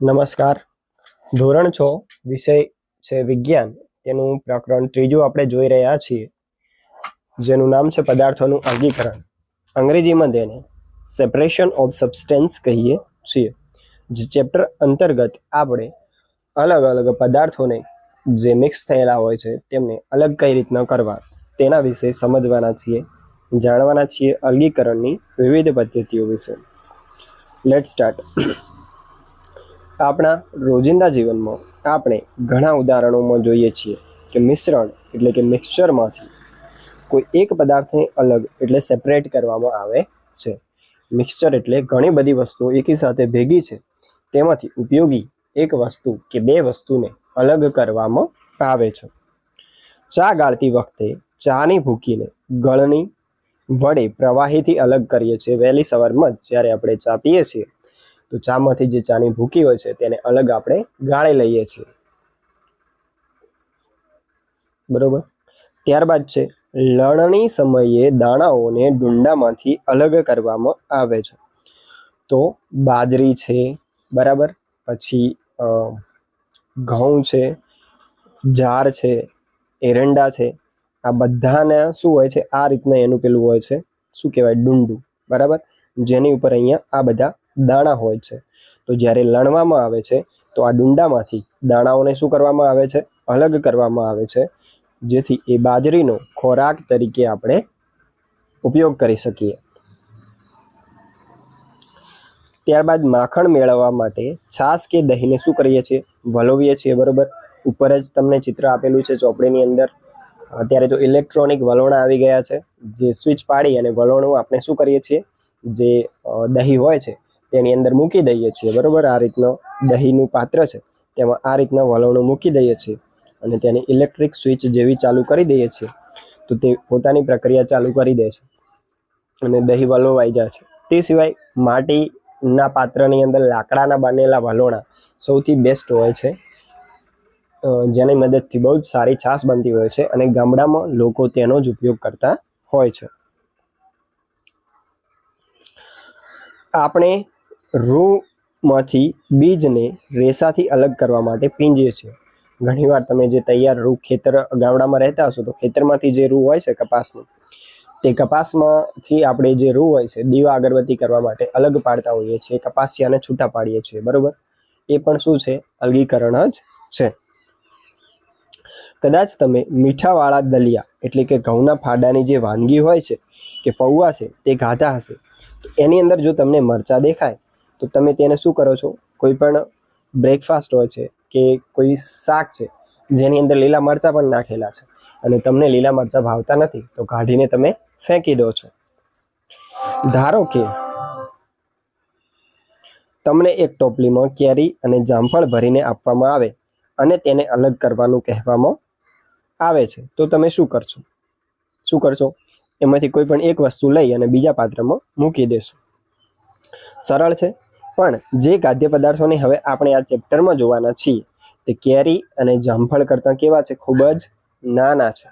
નમસ્કાર. ધોરણ છ, વિષય છે વિજ્ઞાન. તેનું પ્રકરણ ત્રીજું આપણે જોઈ રહ્યા છીએ, જેનું નામ છે પદાર્થોનું અંગીકરણ અંગ્રેજીમાં તેને સેપરેશન ઓફ સબસ્ટેન્સ કહીએ છીએ. જે ચેપ્ટર અંતર્ગત આપણે અલગ અલગ પદાર્થોને જે મિક્સ થયેલા હોય છે, તેમને અલગ કઈ રીતના કરવા, તેના વિશે સમજવાના છીએ, જાણવાના છીએ અલગીકરણની વિવિધ પદ્ધતિઓ વિશે. લેટ સ્ટાર્ટ આપણા રોજિંદા જીવનમાં આપણે ઘણા ઉદાહરણોમાં જોઈએ છીએ કે મિશ્રણ એટલે કે મિક્સચરમાંથી કોઈ એક પદાર્થને અલગ એટલે સેપરેટ કરવામાં આવે છે. મિક્સચર એટલે ઘણી બધી વસ્તુઓ એકી સાથે ભેગી છે. તેમાંથી ઉપયોગી એક વસ્તુ કે બે વસ્તુને અલગ કરવામાં આવે છે. ચા ગાળતી વખતે ચાની ભૂકીને ગળણી વડે પ્રવાહીથી અલગ કરીએ છીએ. વહેલી સવારમાં જ જ્યારે આપણે ચા પીએ છીએ તો ચામાંથી જે ચાની ભૂકી હોય છે તેને અલગ આપણે ગાળી લઈએ છીએ. બરોબર? ત્યારબાદ છે, લણણી સમયે દાણાઓને ડુંડામાંથી અલગ કરવામાં આવે છે. તો બાજરી છે, બરાબર? પછી ઘઉં છે, જાર છે, એરંડા છે. આ બધાને શું હોય છે? આ રીતના એનું પેલું હોય છે. શું કહેવાય? ડુંડું. બરાબર? જેની ઉપર અહીંયા આ બધા દાણા હોય છે. તો જ્યારે લણવામાં આવે છે, તો આ ડુંડામાંથી દાણાઓને શું કરવામાં આવે છે? અલગ કરવામાં આવે છે. જેથી એ બાજરીનો ખોરાક તરીકે આપણે ઉપયોગ કરી શકીએ. ત્યારબાદ માખણ મેળવવા માટે છાશ કે દહીંને શું કરીએ છીએ? વલોવીએ છીએ, બરોબર? ઉપર જ તમને ચિત્ર આપેલું છે ચોપડીની અંદર. અત્યારે તો ઇલેક્ટ્રોનિક વલોણા આવી ગયા છે. જે સ્વિચ પાડી અને વલોણું આપણે શું કરીએ છીએ? જે દહીં હોય છે તેની અંદર મૂકી દઈએ છીએ, બરોબર? આ રીતનો દહીંનું પાત્ર છે. તેમાં આ રીતના વલણો મૂકી દઈએ છીએ અને તેની ઇલેક્ટ્રિક સ્વિચ જેવી ચાલુ કરી દઈએ છીએ. તો તે પોતાની પ્રક્રિયા ચાલુ કરી દે છે અને દહીં વલોવાઈ જાય છે. તે સિવાય માટીના પાત્રની અંદર લાકડાના બનેલા વલોણા સૌથી બેસ્ટ હોય છે. જેની મદદથી બહુ જ સારી છાશ બનતી હોય છે અને ગામડામાં લોકો તેનો જ ઉપયોગ કરતા હોય છે. આપણે રૂમાંથી બીજને રેસાથી અલગ કરવા માટે પીંજીએ છીએ ઘણીવાર તમે જે તૈયાર રૂ ખેતર ગામડામાં રહેતા હશો તો ખેતરમાંથી જે રૂ હોય છે કપાસનું, તે કપાસમાંથી આપણે જે રૂ હોય છે દીવા અગરબત્તી કરવા માટે અલગ પાડતા હોઈએ છીએ, કપાસિયાને છૂટા પાડીએ છીએ, બરોબર? એ પણ શું છે? અલગીકરણ જ છે. કદાચ તમે મીઠાવાળા દલિયા એટલે કે ઘઉંના ફાડાની જે વાનગી હોય છે કે પૌવા છે તે ખાધા હશે, તો એની અંદર જો તમને મરચાં દેખાય તો તમે તેને શું કરો છો? કોઈ પણ બ્રેકફાસ્ટ હોય છે કે કોઈ શાક છે, જેની અંદર લીલા મરચાં પણ નાખેલા છે અને તમને લીલા મરચાં ભાવતા નથી, તો કાઢીને તમે ફેંકી દો છો. ધારો કે તમને એક ટોપલીમાં કેરી અને જામફળ ભરીને આપવામાં આવે અને તેને અલગ કરવાનું કહેવામાં આવે છે, તો તમે શું કરશો? શું કરશો? એમાંથી કોઈ પણ એક વસ્તુ લઈ અને બીજા પાત્રમાં મૂકી દેશો. સરળ છે? પણ જે ખાદ્ય પદાર્થોને હવે આપણે આ ચેપ્ટરમાં જોવાના છીએ, તે કેરી અને જામફળ કરતાં કેવા છે? ખૂબ જ નાના છે.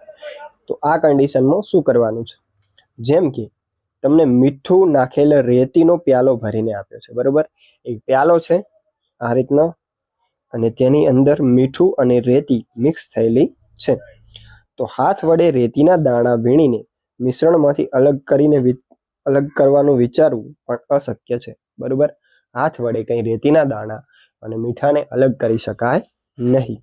તો આ કન્ડિશનમાં શું કરવાનું છે? જેમ કે, તમને મીઠું નાખેલ રેતીનો પ્યાલો ભરીને આપ્યો છે, બરોબર? એક પ્યાલો છે, આ રીતનો, અને તેની અંદર મીઠું અને રેતી મિક્સ થયેલી છે. તો હાથ વડે રેતીના દાણા વીણીને મિશ્રણમાંથી અલગ કરીને અલગ કરવાનું વિચારવું પણ અશક્ય છે, બરોબર? હાથ વડે કંઈ રેતીના દાણા અને મીઠાને અલગ કરી શકાય નહીં.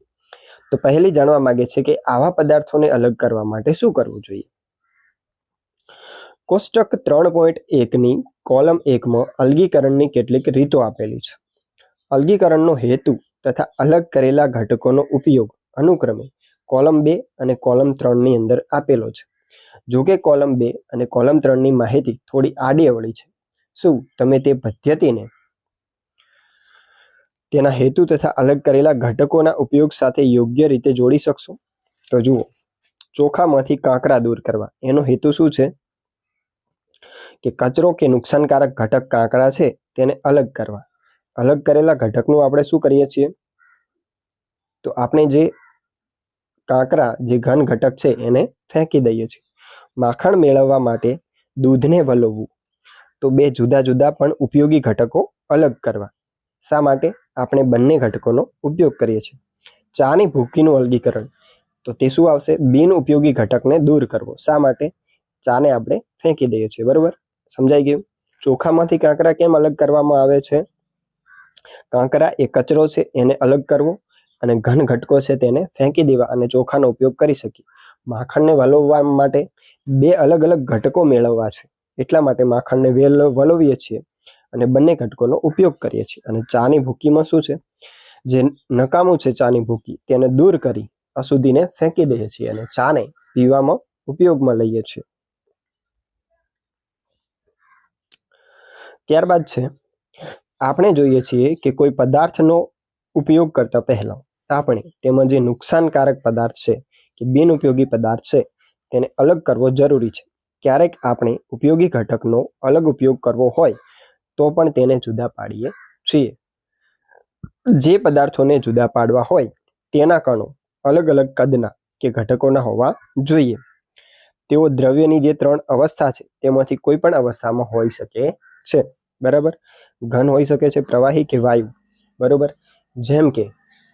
તો પહેલી જાણવા માંગે છે કે આવા પદાર્થોને અલગ કરવા માટે શું કરવું જોઈએ? કોષ્ટક ત્રણ પોઈન્ટ એકની કોલમ એકમાં અલગીકરણની કેટલીક રીતો આપેલી છે. અલગીકરણનો હેતુ તથા અલગ કરેલા ઘટકોનો ઉપયોગ અનુક્રમે કોલમ બે અને કોલમ ત્રણની અંદર આપેલો છે. જો કે કોલમ બે અને કોલમ ત્રણની માહિતી થોડી આડી અવળી છે. શું તમે તે પદ્ધતિને તેના હેતુ તથા અલગ કરેલા ઘટકોના ઉપયોગ સાથે યોગ્ય રીતે જોડી શકશો? તો જુઓ, ચોખામાંથી કાંકરા દૂર કરવા. એનો હેતુ શું છે? કે કચરો કે નુકસાનકારક ઘટક કાંકરા છે, તેને અલગ કરવા. અલગ કરેલા ઘટકનું આપણે શું કરીએ છીએ? તો આપણે જે કાંકરા, જે ઘન ઘટક છે, એને ફેંકી દઈએ છીએ. માખણ મેળવવા માટે દૂધને વલોવવું. તો બે જુદા જુદા પણ ઉપયોગી ઘટકો અલગ કરવા. શા માટે? આપણે બંને ઘટકોનો ઉપયોગ કરીએ છીએ. ચાની ભૂકીનું અલગીકરણ તો તે શું આવશે? બિન ઉપયોગી ઘટકને દૂર કરવો. શા માટે? ચાને આપણે ફેંકી દઈએ છીએ. બરોબર? સમજાઈ ગયું? ચોખામાંથી કાંકરા કેમ અલગ કરવામાં આવે છે? કાંકરા એ કચરો છે, એને અલગ કરવો અને ઘન ઘટકો છે તેને ફેંકી દેવા અને ચોખાનો ઉપયોગ કરી શકીએ. માખણને વલોવવા માટે બે અલગ અલગ ઘટકો મેળવવા છે. એટલા માટે માખણને વેલ, વલોવીએ છીએ. અને બંને ઘટકોનો ઉપયોગ કરીએ છીએ. અને ચાની ભૂકીમાં શું છે? જે નકામું છે ચાની ભૂકી, તેને દૂર કરી અશુદ્ધિને ફેંકી દઈએ છીએ અને ચાને પીવામાં ઉપયોગમાં લઈએ છીએ. ત્યારબાદ છે, આપણે જોઈએ છીએ કે કોઈ પદાર્થનો ઉપયોગ કરતા પહેલા આપણે તેમાં જે નુકસાનકારક પદાર્થ છે કે બિનઉપયોગી પદાર્થ છે તેને અલગ કરવો જરૂરી છે. ક્યારેક આપણે ઉપયોગી ઘટકનો અલગ ઉપયોગ કરવો હોય તો પણ તેને જુદા પાડીએ છીએ. જે પદાર્થોને જુદા પાડવા હોય, તેના કણો અલગ અલગ કદના કે ઘટકોના હોવા જોઈએ. તેઓ દ્રવ્યની જે ત્રણ અવસ્થા છે, તેમાંથી કોઈ પણ અવસ્થામાં હોઈ શકે છે. બરાબર? ઘન હોઈ શકે છે પ્રવાહી કે વાયુ. બરોબર? જેમ કે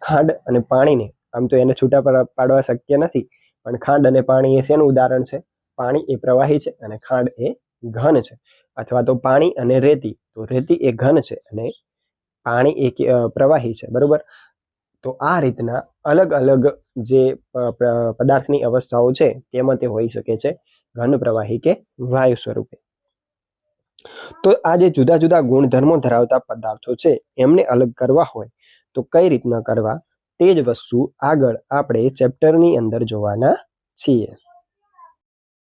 ખાંડ અને પાણીને, આમ તો એને છૂટા પાડવા શક્ય નથી, પણ ખાંડ અને પાણી એ શેનું ઉદાહરણ છે? પાણી એ પ્રવાહી છે અને ખાંડ એ ઘન છે. અથવા તો પાણી અને રેતી. તો રેતી એ ઘન છે અને પાણી એ પ્રવાહી છે. બરોબર? તો આ રીતના અલગ અલગ જે પદાર્થની અવસ્થાઓ છે તેમાં તે હોઈ શકે છે ઘન પ્રવાહી કે વાયુ સ્વરૂપે. તો આ જે જુદા જુદા ગુણધર્મો ધરાવતા પદાર્થો છે એમને અલગ કરવા હોય તો કઈ રીતના કરવા? તે જ વસ્તુ આગળ આપણે ચેપ્ટરની અંદર જોવાના છીએ.